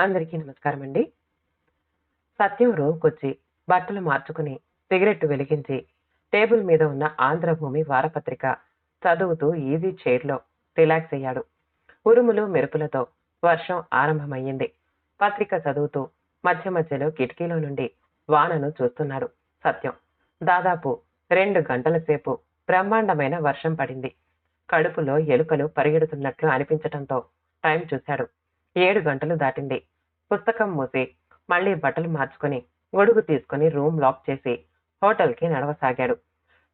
అందరికీ నమస్కారం అండి సత్యం రూమ్కొచ్చి బట్టలు మార్చుకుని సిగరెట్ వెలిగించి టేబుల్ మీద ఉన్న ఆంధ్రభూమి వారపత్రిక చదువుతూ ఈజీ చైర్లో రిలాక్స్ అయ్యాడు. ఉరుములు మెరుపులతో వర్షం ఆరంభమయ్యింది. పత్రిక చదువుతూ మధ్య మధ్యలో కిటికీలో నుండి వానను చూస్తున్నాడు సత్యం. దాదాపు రెండు గంటల సేపు బ్రహ్మాండమైన వర్షం పడింది. కడుపులో ఎలుకలు పరిగెడుతున్నట్లు అనిపించటంతో టైం చూశాడు. ఏడు గంటలు దాటింది. పుస్తకం మూసి మళ్ళీ బట్టలు మార్చుకుని గొడుగు తీసుకుని రూమ్ లాక్ చేసి హోటల్కి నడవసాగాడు.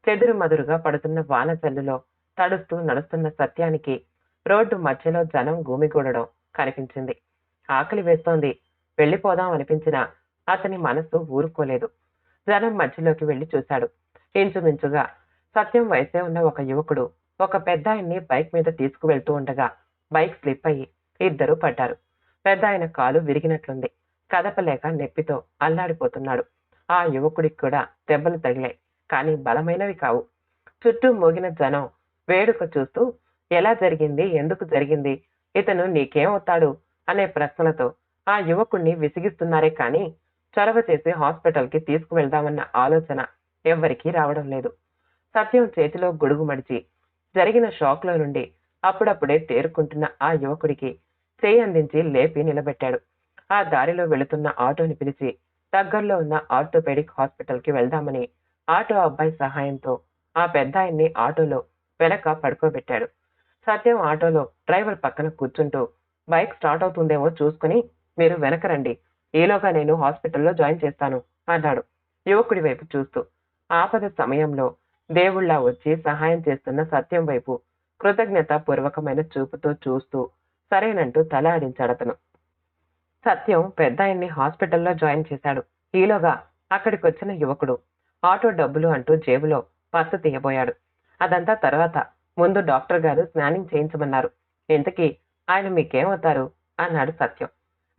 చెదురు మదురుగా పడుతున్న వాన జల్లులో తడుస్తూ నడుస్తున్న సత్యానికి రోడ్డు మధ్యలో జనం గూమిగూడడం కనిపించింది. ఆకలి వేస్తోంది. వెళ్ళిపోదాం అనిపించినా అతని మనసు ఊరుకోలేదు. జనం మధ్యలోకి వెళ్ళి చూశాడు. ఇంచుమించుగా సత్యం వయసే ఉన్న ఒక యువకుడు ఒక పెద్ద ఆయన్ని బైక్ మీద తీసుకువెళ్తూ ఉండగా బైక్ స్లిప్ అయ్యి ఇద్దరు పడ్డారు. పెద్ద ఆయన కాలు విరిగినట్లుంది. కదపలేక నెప్పితో అల్లాడిపోతున్నాడు. ఆ యువకుడికి కూడా దెబ్బలు తగిలాయి. కానీ బలమైనవి కావు. చుట్టూ మోగిన జనం వేడుక చూస్తూ ఎలా జరిగింది? ఎందుకు జరిగింది? ఇతను నీకేమవుతాడు? అనే ప్రశ్నలతో ఆ యువకుణ్ణి విసిగిస్తున్నారే కానీ చొరవ చేసి హాస్పిటల్కి తీసుకువెళ్దామన్న ఆలోచన ఎవ్వరికీ రావడం లేదు. సత్యం చేతిలో గొడుగు మడిచి జరిగిన షాక్లో నుండి అప్పుడప్పుడే తేరుకుంటున్న ఆ యువకుడికి చేయి అందించి లేపి నిలబెట్టాడు. ఆ దారిలో వెళుతున్న ఆటోని పిలిచి దగ్గరలో ఉన్న ఆర్థోపెడిక్ హాస్పిటల్కి వెళ్దామని ఆటో అబ్బాయి సహాయంతో ఆ పెద్ద ఆయన్ని ఆటోలో వెనక పడుకోబెట్టాడు. సత్యం ఆటోలో డ్రైవర్ పక్కన కూర్చుంటూ బైక్ స్టార్ట్ అవుతుందేమో చూసుకుని మీరు వెనక రండి. ఈలోగా నేను హాస్పిటల్లో జాయిన్ చేస్తాను అన్నాడు యువకుడి వైపు చూస్తూ. ఆపద సమయంలో దేవుళ్ళ వచ్చి సహాయం చేస్తున్న సత్యం వైపు కృతజ్ఞత పూర్వకమైన చూపుతో చూస్తూ సరేనంటూ తల ఆడించాడు అతను. సత్యం పెద్ద ఆయన్ని హాస్పిటల్లో జాయిన్ చేశాడు. ఈలోగా అక్కడికి వచ్చిన యువకుడు ఆటో డబ్బులు అంటూ జేబులో పర్సు తీయబోయాడు. అదంతా తర్వాత ముందు డాక్టర్ గారు స్నానింగ్ చేయించమన్నారు. ఇంతకీ ఆయన మీకేమవుతారు? అన్నాడు సత్యం.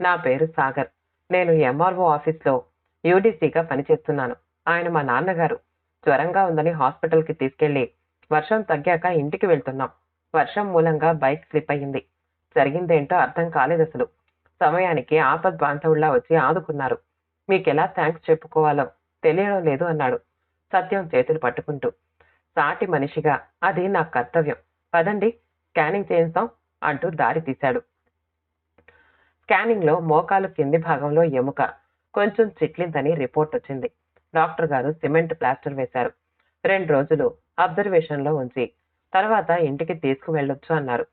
నా పేరు సాగర్. నేను ఎంఆర్ఓ ఆఫీస్లో యూడీసీగా పనిచేస్తున్నాను. ఆయన మా నాన్నగారు. జ్వరంగా ఉందని హాస్పిటల్కి తీసుకెళ్ళి వర్షం తగ్గాక ఇంటికి వెళ్తున్నాం. వర్షం మూలంగా బైక్ స్లిప్ అయ్యింది. జరిగిందేంటో అర్థం కాలేదు అసలు. సమయానికి ఆపద్ బాంధవుల్లా వచ్చి ఆదుకున్నారు. మీకెలా థ్యాంక్స్ చెప్పుకోవాలో తెలియడం లేదు అన్నాడు సత్యం చేతులు పట్టుకుంటూ. సాటి మనిషిగా అది నా కర్తవ్యం. పదండి స్కానింగ్ చేయిస్తాం అంటూ దారి తీశాడు. స్కానింగ్లో మోకాలు కింది భాగంలో ఎముక. కొంచెం చిట్లిందని రిపోర్ట్ వచ్చింది. డాక్టర్ గారు సిమెంట్ ప్లాస్టర్ వేశారు. రెండు రోజులు అబ్జర్వేషన్లో ఉంచి తర్వాత ఇంటికి తీసుకువెళ్ళొచ్చు అన్నారు.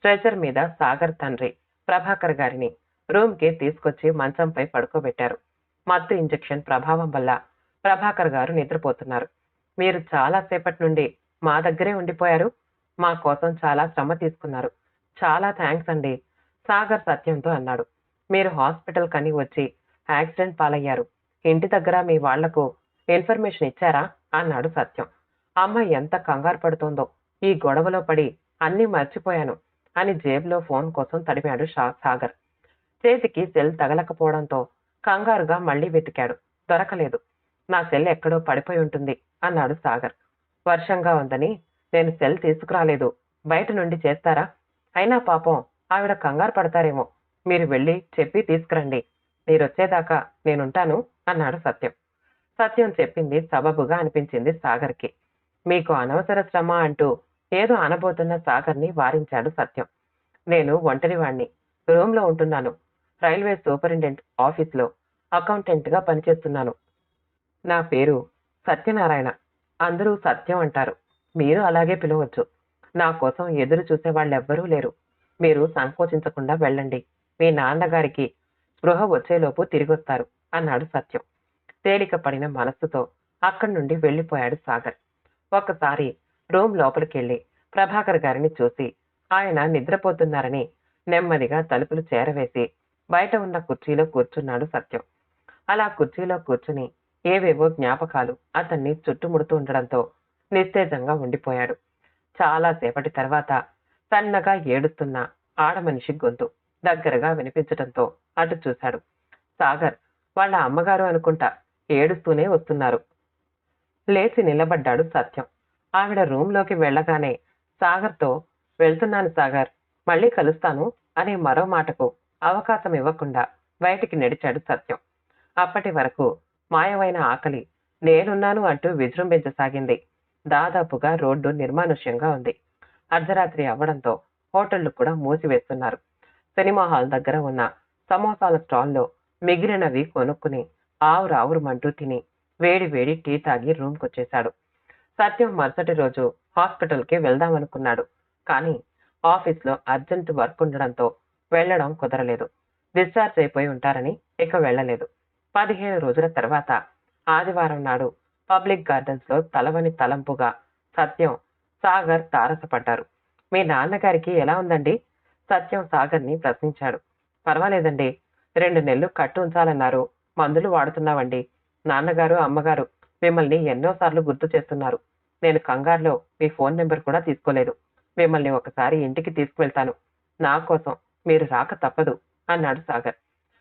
స్ట్రెచర్ మీద సాగర్ తండ్రి ప్రభాకర్ గారిని రూమ్కి తీసుకొచ్చి మంచంపై పడుకోబెట్టారు. మత్తు ఇంజెక్షన్ ప్రభావం వల్ల ప్రభాకర్ గారు నిద్రపోతున్నారు. మీరు చాలా సేపటి నుండి మా దగ్గరే ఉండిపోయారు. మా కోసం చాలా శ్రమ తీసుకున్నారు. చాలా థ్యాంక్స్ అండి సాగర్ సత్యంతో అన్నాడు. మీరు హాస్పిటల్ కని వచ్చి యాక్సిడెంట్ పాలయ్యారు. ఇంటి దగ్గర మీ వాళ్ళకు ఇన్ఫర్మేషన్ ఇచ్చారా? అన్నాడు సత్యం. అమ్మ ఎంత కంగారు పడుతోందో ఈ గొడవలో పడి అన్నీ మర్చిపోయాను. అని జేబులో ఫోన్ కోసం తడిపాడు షా- సాగర్. చేతికి సెల్ తగలకపోవడంతో కంగారుగా మళ్ళీ వెతికాడు. దొరకలేదు. నా సెల్ ఎక్కడో పడిపోయి ఉంటుంది అన్నాడు సాగర్. వర్షంగా ఉందని నేను సెల్ తీసుకురాలేదు. బయట నుండి చేస్తారా? అయినా పాపం ఆవిడ కంగారు పడతారేమో. మీరు వెళ్ళి చెప్పి తీసుకురండి. మీరొచ్చేదాకా నేనుంటాను అన్నాడు సత్యం. సత్యం చెప్పింది సబబుగా అనిపించింది సాగర్కి. మీకు అనవసర శ్రమ అంటూ ఏదో అనబోతున్న సాగర్ని వారించాడు సత్యం. నేను ఒంటరివాణ్ణి. రూమ్లో ఉంటున్నాను. రైల్వే సూపరింటెండెంట్ ఆఫీస్లో అకౌంటెంట్గా పనిచేస్తున్నాను. నా పేరు సత్యనారాయణ. అందరూ సత్యం అంటారు. మీరు అలాగే పిలవచ్చు. నా కోసం ఎదురు చూసే వాళ్ళెవ్వరూ లేరు. మీరు సంకోచించకుండా వెళ్ళండి. మీ నాన్నగారికి స్పృహ వచ్చేలోపు తిరిగొస్తారు అన్నాడు సత్యం. తేలిక పడిన మనస్సుతో అక్కడి నుండి వెళ్ళిపోయాడు సాగర్. ఒకసారి రూమ్ లోపలికెళ్ళి ప్రభాకర్ గారిని చూసి ఆయన నిద్రపోతున్నారని నెమ్మదిగా తలుపులు చేరవేసి బయట ఉన్న కుర్చీలో కూర్చున్నాడు సత్యం. అలా కుర్చీలో కూర్చుని ఏవేవో జ్ఞాపకాలు అతన్ని చుట్టుముడుతూ ఉండడంతో నిస్తేజంగా ఉండిపోయాడు. చాలా సేపటి తర్వాత సన్నగా ఏడుస్తున్న ఆడమనిషి గొంతు దగ్గరగా వినిపించడంతో అటు చూశాడు. సాగర్ వాళ్ళ అమ్మగారు అనుకుంటా ఏడుస్తూనే వస్తున్నారు. లేచి నిలబడ్డాడు సత్యం. ఆవిడ రూంలోకి వెళ్ళగానే సాగర్తో వెళ్తున్నాను సాగర్ మళ్ళీ కలుస్తాను అనే మరో మాటకు అవకాశం ఇవ్వకుండా బయటికి నడిచాడు సత్యం. అప్పటి వరకు మాయమైన ఆకలి నేనున్నాను అంటూ విజృంభించసాగింది. దాదాపుగా రోడ్డు నిర్మానుష్యంగా ఉంది. అర్ధరాత్రి అవ్వడంతో హోటళ్ళు కూడా మూసివేస్తున్నారు. సినిమా హాల్ దగ్గర ఉన్న సమోసాల స్టాల్లో మిగిలినవి కొనుక్కుని ఆవురు మంటూ తిని వేడి వేడి టీ తాగి రూమ్కొచ్చేశాడు. వచ్చేశాడు సత్యం మరుసటి రోజు హాస్పిటల్కి వెళ్దామనుకున్నాడు. కానీ ఆఫీస్లో అర్జెంట్ వర్క్ ఉండడంతో వెళ్ళడం కుదరలేదు. డిశ్చార్జ్ అయిపోయి ఉంటారని ఇక వెళ్ళలేదు. పదిహేను రోజుల తర్వాత ఆదివారం నాడు పబ్లిక్ గార్డెన్స్లో తలవని తలంపుగా సత్యం సాగర్ తారసపడ్డారు. మీ నాన్నగారికి ఎలా ఉందండి? సత్యం సాగర్ని ప్రశ్నించాడు. పర్వాలేదండి. రెండు నెలలు కట్టు ఉంచాలన్నారు. మందులు వాడుతున్నావండి నాన్నగారు అమ్మగారు మిమ్మల్ని ఎన్నోసార్లు గుర్తు చేస్తున్నారు. నేను కంగారులో మీ ఫోన్ నెంబర్ కూడా తీసుకోలేదు. మిమ్మల్ని ఒకసారి ఇంటికి తీసుకువెళ్తాను. నా కోసం మీరు రాక తప్పదు అన్నాడు సాగర్.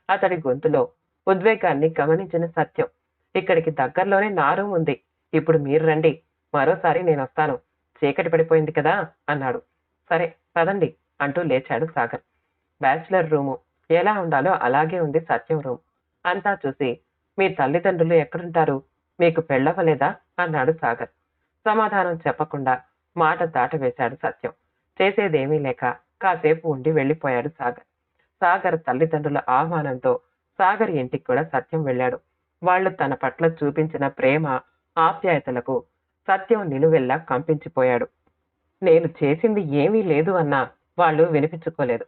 అతడి గొంతులో ఉద్వేగాన్ని గమనించిన సత్యం. ఇక్కడికి దగ్గరలోనే నా రూమ్ ఉంది. ఇప్పుడు మీరు రండి. మరోసారి నేను వస్తాను. చీకటి పడిపోయింది కదా అన్నాడు. సరే పదండి అంటూ లేచాడు సాగర్. Bachelor room. ఎలా ఉండాలో అలాగే ఉంది సత్యం రూమ్. అంతా చూసి మీ తల్లిదండ్రులు ఎక్కడుంటారు? మీకు పెళ్ళవలేదా అన్నాడు సాగర్. సమాధానం చెప్పకుండా మాట దాటవేశాడు సత్యం. చేసేదేమీ లేక కాసేపు ఉండి వెళ్ళిపోయాడు సాగర్. సాగర్ తల్లిదండ్రుల ఆహ్వానంతో సాగర్ ఇంటికి కూడా సత్యం వెళ్ళాడు. వాళ్ళు తన పట్ల చూపించిన ప్రేమ ఆప్యాయతలకు సత్యం నిలువెల్లా కంపించిపోయాడు. నేను చేసింది ఏమీ లేదు అన్నా వాళ్ళు వినిపించుకోలేదు.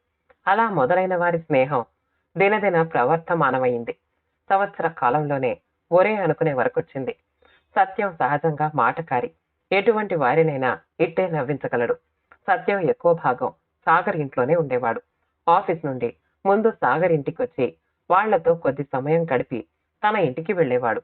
అలా మొదలైన వారి స్నేహం దినదిన ప్రవర్తమానమైంది సంవత్సర కాలంలోనే ఒరే అనుకునే వరకొచ్చింది. సత్యం సహజంగా మాటకారి. ఎటువంటి వారినైనా ఇట్టే నవ్వించగలడు. సత్యం ఎక్కువ భాగం సాగర్ ఇంట్లోనే ఉండేవాడు. ఆఫీస్ నుండి ముందు సాగర్ ఇంటికి వచ్చి వాళ్ళతో కొద్ది సమయం గడిపి తన ఇంటికి వెళ్ళేవాడు.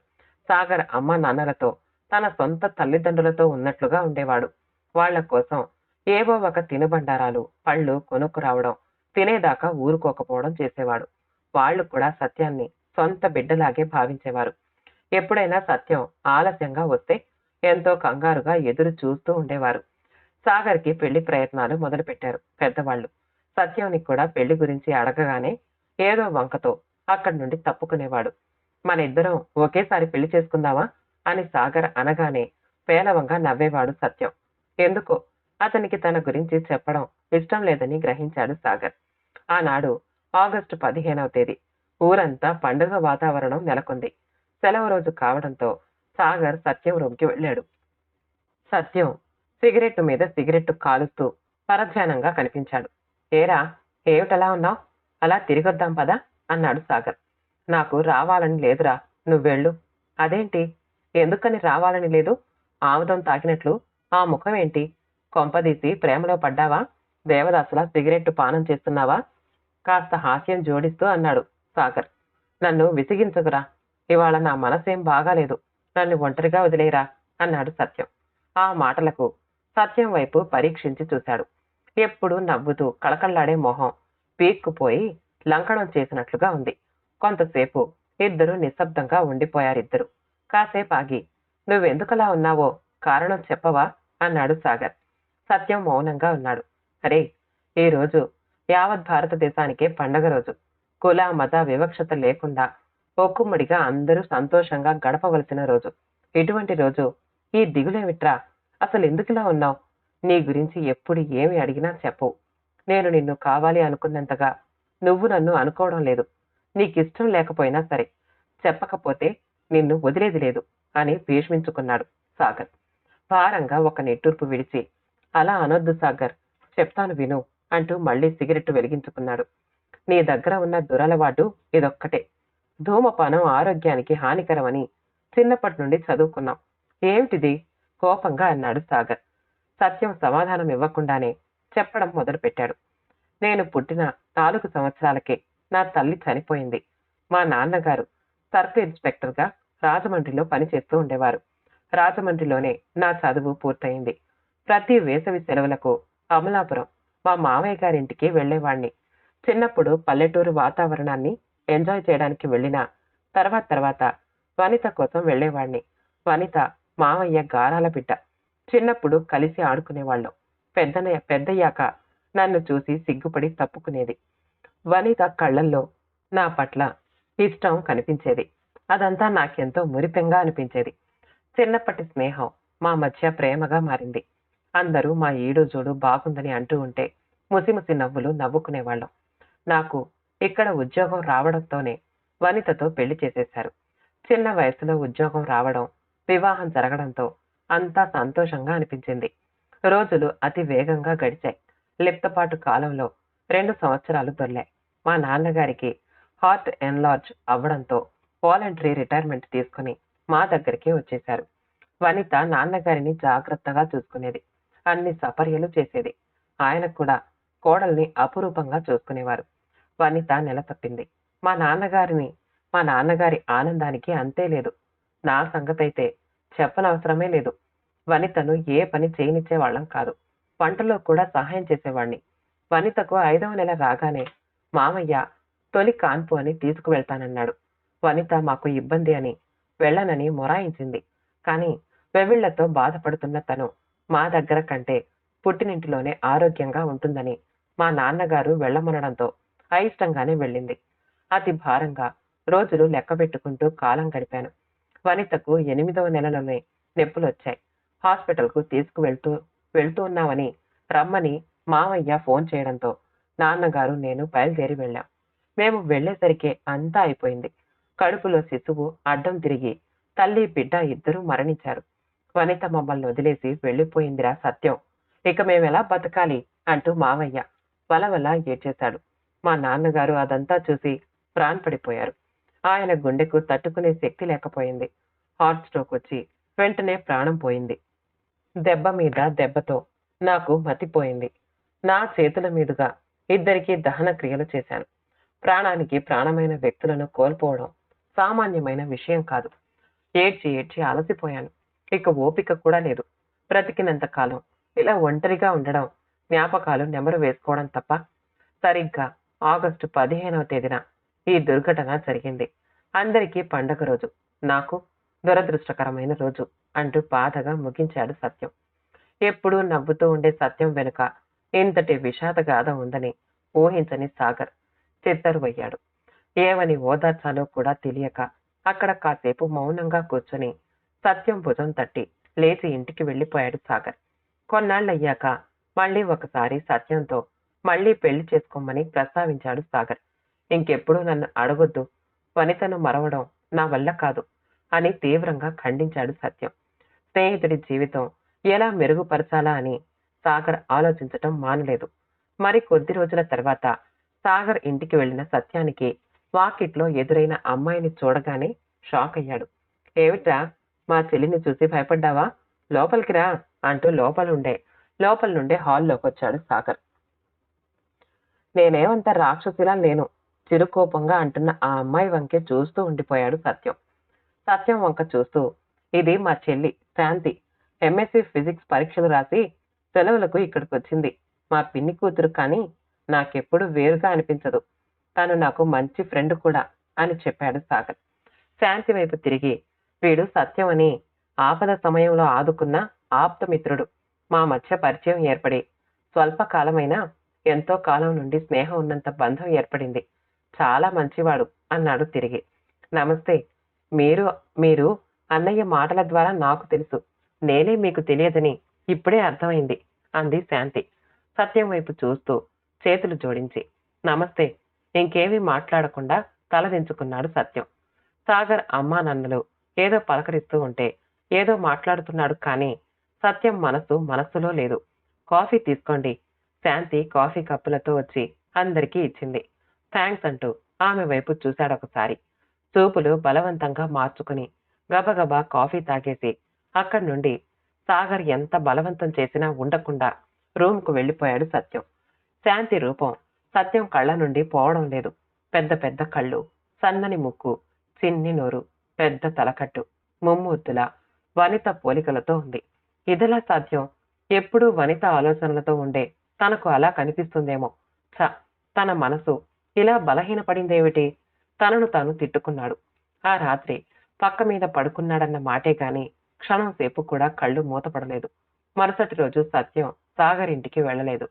సాగర్ అమ్మ నాన్నలతో తన సొంత తల్లిదండ్రులతో ఉన్నట్లుగా ఉండేవాడు. వాళ్ళ కోసం ఏవో ఒక తినుబండారాలు పళ్ళు కొనుక్కు రావడం తినేదాకా ఊరుకోకపోవడం చేసేవాడు. వాళ్ళు కూడా సత్యాన్ని సొంత బిడ్డలాగే భావించేవారు. ఎప్పుడైనా సత్యం ఆలస్యంగా వస్తే ఎంతో కంగారుగా ఎదురు చూస్తూ ఉండేవారు. సాగర్కి పెళ్ళి ప్రయత్నాలు మొదలుపెట్టారు పెద్దవాళ్ళు. సత్యంని కూడా పెళ్ళి గురించి అడగగానే ఏదో వంకతో అక్కడి నుండి తప్పుకునేవాడు. మన ఇద్దరం ఒకేసారి పెళ్ళి చేసుకుందామా? అని సాగర్ అనగానే పేలవంగా నవ్వేవాడు సత్యం. ఎందుకో? అతనికి తన గురించి చెప్పడం ఇష్టం లేదని గ్రహించాడు సాగర్. ఆనాడు ఆగస్టు పదిహేనవ తేదీ ఊరంతా పండుగ వాతావరణం నెలకొంది. సెలవు రోజు కావడంతో సాగర్ సత్యం రూమ్కి వెళ్ళాడు. సత్యం సిగరెట్టు మీద సిగరెట్టు కాలుస్తూ పరధ్యానంగా కనిపించాడు. ఏరా ఏమిటలా ఉన్నావు? అలా తిరిగొద్దాం పదా అన్నాడు సాగర్. నాకు రావాలని లేదురా నువ్వెళ్ళు అదేంటి? ఎందుకని రావాలని లేదు? ఆముదం తాకినట్లు ఆ ముఖం ఏంటి? కొంపదీసి ప్రేమలో పడ్డావా? దేవదాసులా సిగరెట్టు పానం చేస్తున్నావా? కాస్త హాస్యం జోడిస్తూ అన్నాడు సాగర్. నన్ను విసిగించకురా ఇవాళ నా మనసేం బాగాలేదు. నన్ను ఒంటరిగా వదిలేరా? అన్నాడు సత్యం. ఆ మాటలకు సత్యం వైపు పరీక్షించి చూశాడు. ఎప్పుడు నవ్వుతూ కళకళ్ళాడే మొహం పీక్కుపోయి లంకణం చేసినట్లుగా ఉంది. కొంతసేపు ఇద్దరు నిశ్శబ్దంగా ఉండిపోయారిద్దరు. కాసేపు ఆగి నువ్వెందుకలా ఉన్నావో? కారణం చెప్పవా? అన్నాడు సాగర్. సత్యం మౌనంగా ఉన్నాడు. అరే ఈ రోజు యావత్ భారతదేశానికే పండగ రోజు. కుల మత వివక్షత లేకుండా ఒక్కుమ్మడిగా అందరూ సంతోషంగా గడపవలసిన రోజు. ఇటువంటి రోజు ఈ దిగులేమిట్రా? అసలు ఎందుకులా ఉన్నావు? నీ గురించి ఎప్పుడు ఏమి అడిగినా చెప్పు. నేను నిన్ను కావాలి అనుకున్నంతగా నువ్వు నన్ను అనుకోవడం లేదు. నీకిష్టం లేకపోయినా సరే చెప్పకపోతే నిన్ను వదిలేది లేదు అని భీష్మించుకున్నాడు సాగర్. భారంగా ఒక నిట్టూర్పు విడిచి అలా అనొద్దు సాగర్ చెప్తాను విను అంటూ మళ్ళీ సిగరెట్ వెలిగించుకున్నాడు. నీ దగ్గర ఉన్న దురలవాటు ఇదొక్కటే. ధూమపానం ఆరోగ్యానికి హానికరమని చిన్నప్పటి నుండి చదువుకున్నాం. ఏమిటిది? కోపంగా అన్నాడు సాగర్. సత్యం సమాధానం ఇవ్వకుండానే చెప్పడం మొదలుపెట్టాడు. నేను పుట్టిన నాలుగు సంవత్సరాలకే నా తల్లి చనిపోయింది. మా నాన్నగారు సర్కిల్ ఇన్స్పెక్టర్గా రాజమండ్రిలో పనిచేస్తూ ఉండేవారు. రాజమండ్రిలోనే నా చదువు పూర్తయింది. ప్రతి వేసవి సెలవులకు అమలాపురం మా మామయ్య గారింటికి వెళ్ళేవాణ్ణి. చిన్నప్పుడు పల్లెటూరు వాతావరణాన్ని ఎంజాయ్ చేయడానికి వెళ్ళిన తర్వాత తర్వాత వనిత కోసం వెళ్ళేవాడిని వనిత మావయ్య గారాల బిడ్డ. చిన్నప్పుడు కలిసి ఆడుకునేవాళ్ళం. పెద్దన పెద్దయ్యాక నన్ను చూసి సిగ్గుపడి తప్పుకునేది. వనిత కళ్ళల్లో నా పట్ల ఇష్టం కనిపించేది. అదంతా నాకెంతో మురిపెంగా అనిపించేది. చిన్నప్పటి స్నేహం మా మధ్య ప్రేమగా మారింది. అందరూ మా ఈడు జోడు బాగుందని అంటూ ఉంటే ముసిముసి నవ్వులు నవ్వుకునేవాళ్ళం. నాకు ఇక్కడ ఉద్యోగం రావడంతోనే వనితతో పెళ్ళి చేసేశారు. చిన్న వయసులో ఉద్యోగం రావడం వివాహం జరగడంతో అంతా సంతోషంగా అనిపించింది. రోజులు అతి వేగంగా గడిచాయి. లిప్తపాటు కాలంలో రెండు సంవత్సరాలు దొర్లాయి. మా నాన్నగారికి హార్ట్ ఎన్లార్జ్ అవ్వడంతో వాలంటరీ రిటైర్మెంట్ తీసుకుని మా దగ్గరికి వచ్చేశారు. వనిత నాన్నగారిని జాగ్రత్తగా చూసుకునేది అన్ని సపర్యలు చేసేది. ఆయన కూడా కోడల్ని అపురూపంగా చూసుకునేవారు. వనిత నెల తప్పింది మా నాన్నగారిని మా నాన్నగారి ఆనందానికి అంతే లేదు. నా సంగతైతే చెప్పనవసరమే లేదు. వనితను ఏ పని చేయనిచ్చేవాళ్ళం కాదు. వంటలో కూడా సహాయం చేసేవాణ్ణి. వనితకు ఐదవ నెల రాగానే మామయ్య తొలి కాన్పు అని తీసుకువెళ్తానన్నాడు. వనిత మాకు ఇబ్బంది అని వెళ్ళనని మొరాయించింది. కానీ వెవిళ్ళతో బాధపడుతున్న తను మా దగ్గర కంటే పుట్టినింటిలోనే ఆరోగ్యంగా ఉంటుందని మా నాన్నగారు వెళ్ళమనడంతో అయిష్టంగానే వెళ్ళింది. అతి భారంగా రోజులు లెక్క పెట్టుకుంటూ కాలం గడిపాను. వనితకు ఎనిమిదవ నెలలోనే నొప్పులొచ్చాయి. హాస్పిటల్కు తీసుకువెళ్తూ వెళ్తూ ఉన్నామని రమ్మని మామయ్య ఫోన్ చేయడంతో నాన్నగారు నేను బయలుదేరి వెళ్ళాం. మేము వెళ్ళేసరికి అంతా అయిపోయింది. కడుపులో శిశువు అడ్డం తిరిగి తల్లి బిడ్డ ఇద్దరూ మరణించారు. వనిత మమ్మల్ని వదిలేసి వెళ్ళిపోయిందిరా సత్యం. ఇక మేమెలా బతకాలి? అంటూ మావయ్య వల ఏడ్చేశాడు. మా నాన్నగారు అదంతా చూసి ప్రాణపడిపోయారు. ఆయన గుండెకు తట్టుకునే శక్తి లేకపోయింది. హార్ట్ స్ట్రోక్ వచ్చి వెంటనే ప్రాణం పోయింది. దెబ్బ మీద దెబ్బతో నాకు మతిపోయింది నా చేతుల మీదుగా ఇద్దరికి దహన క్రియలు చేశాను. ప్రాణానికి ప్రాణమైన వ్యక్తులను కోల్పోవడం సామాన్యమైన విషయం కాదు. ఏడ్చి ఏడ్చి అలసిపోయాను. ఇక ఓపిక కూడా లేదు. బ్రతికినంత కాలం ఇలా ఒంటరిగా ఉండడం జ్ఞాపకాలు నెమరు వేసుకోవడం తప్ప సరిగ్గా ఆగస్టు పదిహేనవ తేదీన ఈ దుర్ఘటన జరిగింది. అందరికీ పండగ రోజు. నాకు దురదృష్టకరమైన రోజు అంటూ బాధగా ముగించాడు సత్యం. ఎప్పుడూ నవ్వుతూ ఉండే సత్యం వెనుక ఇంతటి విషాద గాథ ఉందని ఊహించని సాగర్ చిత్తరువయ్యాడు ఏమని ఓదార్చాలో కూడా తెలియక అక్కడ కాసేపు మౌనంగా కూర్చొని సత్యం భుజం తట్టి లేచి ఇంటికి వెళ్ళిపోయాడు సాగర్. కొన్నాళ్ళయ్యాక మళ్ళీ ఒకసారి సత్యంతో మళ్ళీ పెళ్ళి చేసుకోమని ప్రస్తావించాడు సాగర్. ఇంకెప్పుడు నన్ను అడగొద్దు. వనితను మరవడం నా వల్ల కాదు అని తీవ్రంగా ఖండించాడు సత్యం. స్నేహితుడి జీవితం ఎలా మెరుగుపరచాలా అని సాగర్ ఆలోచించటం మానలేదు. మరి కొద్ది రోజుల తర్వాత సాగర్ ఇంటికి వెళ్ళిన సత్యానికి వాకిట్లో ఎదురైన అమ్మాయిని చూడగానే షాక్ అయ్యాడు. ఏమిట్రా మా చెల్లిని చూసి భయపడ్డావా? లోపలికి రా అంటూ లోపలుండే లోపల నుండే హాల్లోకి వచ్చాడు సాగర్. నేనేమంత రాక్షసిలా లేను. చిరుకోపంగా అంటున్న ఆ అమ్మాయి వంకే చూస్తూ ఉండిపోయాడు సత్యం. సత్యం వంక చూస్తూ ఇది మా చెల్లి శాంతి. ఎంఎస్సి ఫిజిక్స్ పరీక్షలు రాసి సెలవులకు ఇక్కడికి వచ్చింది మా పిన్ని కూతురు కానీ నాకెప్పుడు వేరుగా అనిపించదు. తను నాకు మంచి ఫ్రెండ్ కూడా అని చెప్పాడు సాగర్. శాంతి వైపు తిరిగి వీడు సత్యం అని ఆపద సమయంలో ఆదుకున్న ఆప్తమిత్రుడు. మా మధ్య పరిచయం ఏర్పడి స్వల్పకాలమైనా ఎంతో కాలం నుండి స్నేహం ఉన్నంత బంధం ఏర్పడింది. చాలా మంచివాడు అన్నాడు తిరిగి. నమస్తే. మీరు మీరు అన్నయ్య మాటల ద్వారా నాకు తెలుసు. నేనే మీకు తెలియదని ఇప్పుడే అర్థమైంది అంది శాంతి. సత్యం వైపు చూస్తూ చేతులు జోడించి నమస్తే. ఇంకేమీ మాట్లాడకుండా తలదించుకున్నాడు సత్యం. సాగర్ అమ్మా నన్నలు ఏదో పలకరిస్తూ ఉంటే ఏదో మాట్లాడుతున్నాడు కానీ సత్యం మనసు మనస్సులో లేదు. కాఫీ తీసుకోండి శాంతి కాఫీ కప్పులతో వచ్చి అందరికీ ఇచ్చింది. థ్యాంక్స్ అంటూ ఆమె వైపు చూశాడొకసారి చూపులు బలవంతంగా మార్చుకుని గబగబా కాఫీ తాగేసి అక్కడి నుండి సాగర్ ఎంత బలవంతం చేసినా ఉండకుండా రూమ్కు వెళ్ళిపోయాడు సత్యం. శాంతి రూపం సత్యం కళ్ళ నుండి పోవడం లేదు. పెద్ద పెద్ద కళ్ళు సన్నని ముక్కు చిన్ని నోరు పెద్ద తలకట్టు ముమ్మూర్తుల వనిత పోలికలతో ఉంది. ఇదిలా సాధ్యం ఎప్పుడూ వనిత ఆలోచనలతో ఉండే తనకు అలా కనిపిస్తుందేమో. చ తన మనసు ఇలా బలహీనపడిందేమిటి? తనను తాను తిట్టుకున్నాడు. ఆ రాత్రి పక్క మీద పడుకున్నాడన్న మాటే గాని క్షణం సేపు కూడా కళ్ళు మూతపడలేదు. మరుసటి రోజు సత్యం సాగర్ ఇంటికి వెళ్ళలేదు.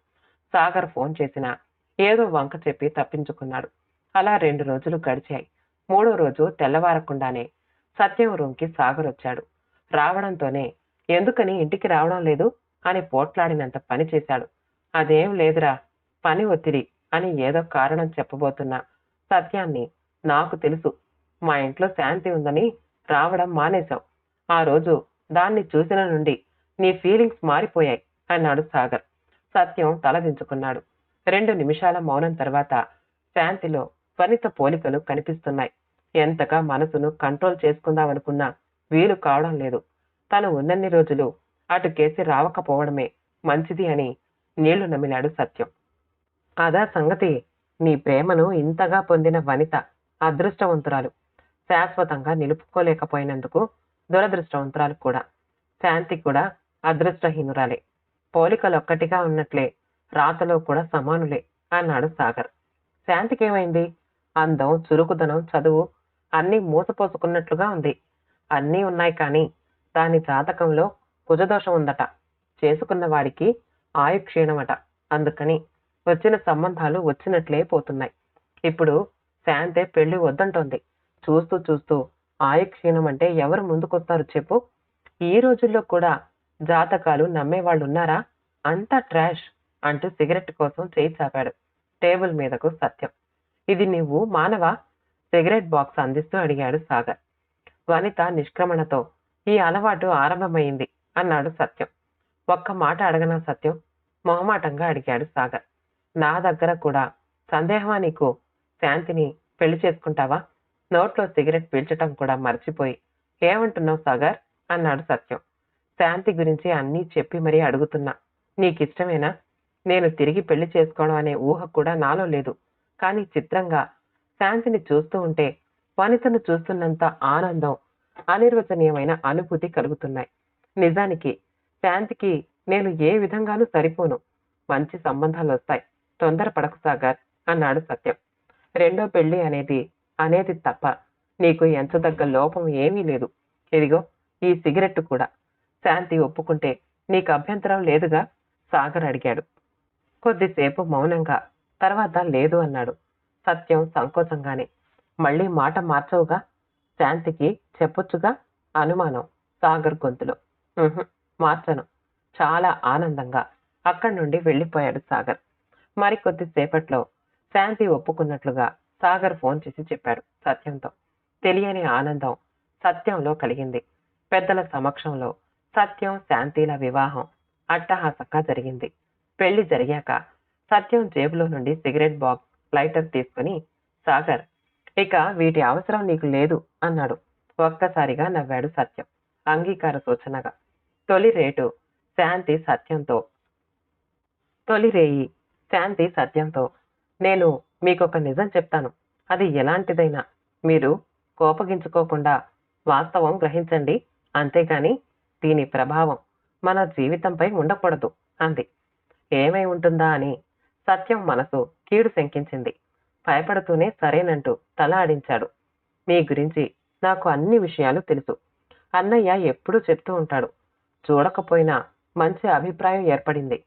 సాగర్ ఫోన్ చేసినా ఏదో వంక చెప్పి తప్పించుకున్నాడు. అలా రెండు రోజులు గడిచాయి. మూడో రోజు తెల్లవారకుండానే సత్యం రూమ్కి సాగర్ వచ్చాడు. రావడంతోనే ఎందుకని ఇంటికి రావడం లేదు అని పోట్లాడినంత పని చేశాడు. అదేం లేదురా. పని ఒత్తిడి అని ఏదో కారణం చెప్పబోతున్నా. సత్యాన్ని నాకు తెలుసు. మా ఇంట్లో శాంతి ఉందని రావడం మానేశాం. ఆ రోజు దాన్ని చూసిన నుండి నీ ఫీలింగ్స్ మారిపోయాయి అన్నాడు సాగర్. సత్యం తలదించుకున్నాడు రెండు నిమిషాల మౌనం తర్వాత శాంతిలో స్వనిత పోలికలు కనిపిస్తున్నాయి. ఎంతగా మనసును కంట్రోల్ చేసుకుందామనుకున్నా వీలు కావడం లేదు. తను ఉన్నన్ని రోజులు అటు కేసి రావకపోవడమే మంచిది అని నీళ్ళు నమిలాడు సత్యం. అదా సంగతి. నీ ప్రేమను ఇంతగా పొందిన వనిత అదృష్టవంతురాలు. శాశ్వతంగా నిలుపుకోలేకపోయినందుకు దురదృష్టవంతురాలు కూడా. శాంతి కూడా అదృష్టహీనురాలే. పోలికలొక్కటిగా ఉన్నట్లే రాతలో కూడా సమానులే అన్నాడు సాగర్. శాంతికేమైంది? అందం చురుకుదనం చదువు అన్నీ మూసపోసుకున్నట్లుగా ఉంది. అన్నీ ఉన్నాయి కానీ దాని జాతకంలో కుజదోషం ఉందట చేసుకున్న వాడికి ఆయు క్షీణమట అందుకని వచ్చిన సంబంధాలు వచ్చినట్లే పోతున్నాయి. ఇప్పుడు శాంతే పెళ్ళి వద్దంటోంది. చూస్తూ చూస్తూ ఆయుక్షీణం అంటే ఎవరు ముందుకొస్తారు చెప్పు? ఈ రోజుల్లో కూడా జాతకాలు నమ్మేవాళ్ళు ఉన్నారా అంతా ట్రాష్ అంటూ సిగరెట్ కోసం చేయి చాపాడు. టేబుల్ మీదకు సత్యం. ఇది నువ్వు మానవా? సిగరెట్ బాక్స్ అందిస్తూ అడిగాడు సాగర్. వనిత నిష్క్రమణతో ఈ అలవాటు ఆరంభమైంది అన్నాడు సత్యం. ఒక్క మాట అడగనా సత్యం? మొహమాటంగా అడిగాడు సాగర్. నా దగ్గర కూడా సందేహమా నీకు? శాంతిని పెళ్ళి చేసుకుంటావా? నోట్లో సిగరెట్ పీల్చటం కూడా మర్చిపోయి. ఏమంటున్నావు సాగర్? అన్నాడు సత్యం. శాంతి గురించి అన్నీ చెప్పి మరీ అడుగుతున్నా. నీకిష్టమేనా? నేను తిరిగి పెళ్ళి చేసుకోవడం అనే ఊహ కూడా నాలో లేదు. కానీ చిత్రంగా శాంతిని చూస్తూ ఉంటే వనితను చూస్తున్నంత ఆనందం అనిర్వచనీయమైన అనుభూతి కలుగుతున్నాయి. నిజానికి శాంతికి నేను ఏ విధంగానూ సరిపోను. మంచి సంబంధాలు వస్తాయి తొందరపడకు సాగర్ అన్నాడు సత్యం. రెండో పెళ్ళి అనేది అనేది తప్ప నీకు ఎంచదగ్గ లోపం ఏమీ లేదు. ఇదిగో ఈ సిగరెట్ కూడా. శాంతి ఒప్పుకుంటే నీకు అభ్యంతరం లేదుగా? సాగర్ అడిగాడు. కొద్దిసేపు మౌనంగా తర్వాత లేదు అన్నాడు. సత్యం సంకోచంగానే మళ్ళీ మాట మార్చవుగా? శాంతికి చెప్పొచ్చుగా? అనుమానం సాగర్ గొంతులో. మార్చను. చాలా ఆనందంగా అక్కడి నుండి వెళ్ళిపోయాడు సాగర్. మరి కొద్దిసేపట్లో శాంతి ఒప్పుకున్నట్లుగా సాగర్ ఫోన్ చేసి చెప్పాడు సత్యంతో. తెలియని ఆనందం సత్యంలో కలిగింది. పెద్దల సమక్షంలో సత్యం శాంతిల వివాహం అట్టహాసంగా జరిగింది. పెళ్ళి జరిగాక సత్యం జేబులో నుండి సిగరెట్ బాక్స్ లైటర్ తీసుకుని సాగర్ ఇక వీటి అవసరం నీకు లేదు అన్నాడు. ఒక్కసారిగా నవ్వాడు సత్యం. అంగీకార సూచనగా. తొలి రేటు శాంతి సత్యంతో. తొలి రేయి శాంతి సత్యంతో. నేను మీకొక నిజం చెప్తాను. అది ఎలాంటిదైనా. మీరు కోపగించుకోకుండా వాస్తవం గ్రహించండి. అంతేగాని దీని ప్రభావం మన జీవితంపై ఉండకూడదు అంది. ఏమై ఉంటుందా అని సత్యం మనసు కీడు శంకించింది. భయపడుతూనే సరేనంటూ తల ఆడించాడు. మీ గురించి నాకు అన్ని విషయాలు తెలుసు. అన్నయ్య ఎప్పుడూ చెప్తూ ఉంటాడు. చూడకపోయినా మంచి అభిప్రాయం ఏర్పడింది.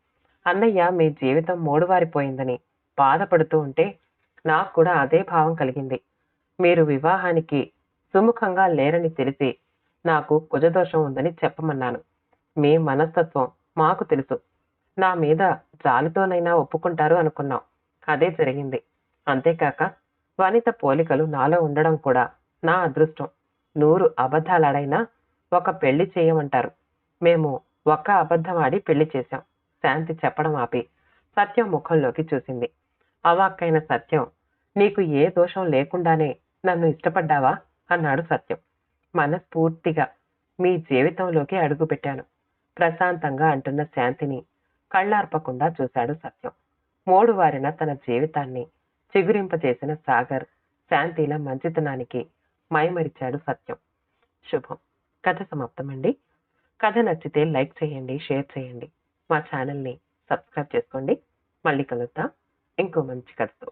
అన్నయ్య మీ జీవితం మూడువారిపోయిందని బాధపడుతూ ఉంటే నాకు కూడా అదే భావం కలిగింది. మీరు వివాహానికి సుముఖంగా లేరని తెలిసి నాకు కుజదోషం ఉందని చెప్పమన్నాను. మీ మనస్తత్వం మాకు తెలుసు. నా మీద జాలితోనైనా ఒప్పుకుంటారు అనుకున్నాం. అదే జరిగింది. అంతేకాక వనిత పోలికలు నాలో ఉండడం కూడా నా అదృష్టం. నూరు అబద్ధాలాడైనా ఒక పెళ్ళి చేయమంటారు. మేము ఒక్క అబద్ధం ఆడి పెళ్ళి చేశాం. శాంతి చెప్పడం ఆపి సత్యం ముఖంలోకి చూసింది. అవాక్కైన సత్యం నీకు ఏ దోషం లేకుండానే నన్ను ఇష్టపడ్డావా? అన్నాడు సత్యం. మనస్ఫూర్తిగా మీ జీవితంలోకి అడుగుపెట్టాను ప్రశాంతంగా అంటున్న శాంతిని కళ్ళార్పకుండా చూశాడు సత్యం. మూడు వారిన తన జీవితాన్ని చిగురింపజేసిన సాగర్ శాంతిల మంచితనానికి మైమరిచాడు సత్యం. శుభం. కథ సమాప్తమండి. కథ నచ్చితే లైక్ చేయండి షేర్ చేయండి. మా ఛానల్ని సబ్స్క్రైబ్ చేసుకోండి. మళ్ళీ కలుద్దాం. ఇంకో మంచి కథతో.